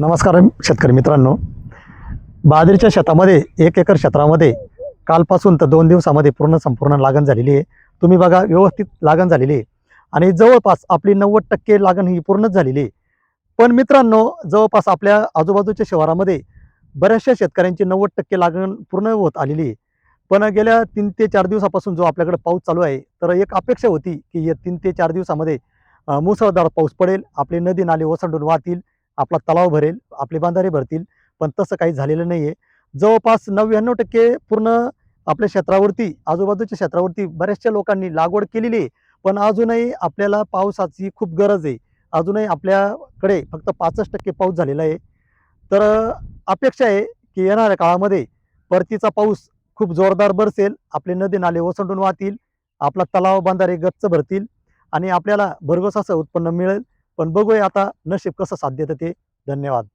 नमस्कार शेतकरी मित्रांनो. बाजरीच्या शेतामध्ये एक एकर क्षेत्रामध्ये कालपासून तर दोन दिवसामध्ये पूर्ण संपूर्ण लागण झालेली आहे. तुम्ही बघा व्यवस्थित लागण झालेली आहे. आणि जवळपास आपली नव्वद टक्के लागण ही पूर्णच झालेली आहे. पण मित्रांनो जवळपास आपल्या आजूबाजूच्या शहरामध्ये बऱ्याचशा शेतकऱ्यांची नव्वद टक्के लागण पूर्ण होत आलेली आहे. पण गेल्या तीन ते चार दिवसापासून जो आपल्याकडे पाऊस चालू आहे तर एक अपेक्षा होती की या तीन ते चार दिवसामध्ये मुसळधार पाऊस पडेल आपली नदी नाले ओसंडून वाहतील आपला तलाव भरेल आपले बांधारे भरतील पण तसं काही झालेलं नाही आहे जवळपास नव्याण्णव टक्के पूर्ण आपल्या क्षेत्रावरती आजूबाजूच्या क्षेत्रावरती बऱ्याचशा लोकांनी लागवड केलेली आहे. पण अजूनही आपल्याला पावसाची खूप गरज आहे. अजूनही आपल्याकडे फक्त पासष्ट टक्के पाऊस झालेला आहे. तर अपेक्षा आहे की येणाऱ्या काळामध्ये परतीचा पाऊस खूप जोरदार बरसेल. आपले नदी नाले ओसंडून वाहतील. आपला तलाव बांधारे गच्च भरतील. आणि आपल्याला भरघोस असं उत्पन्न मिळेल. पण बघूया आता नशीब कसं साध्य येतं ते. धन्यवाद.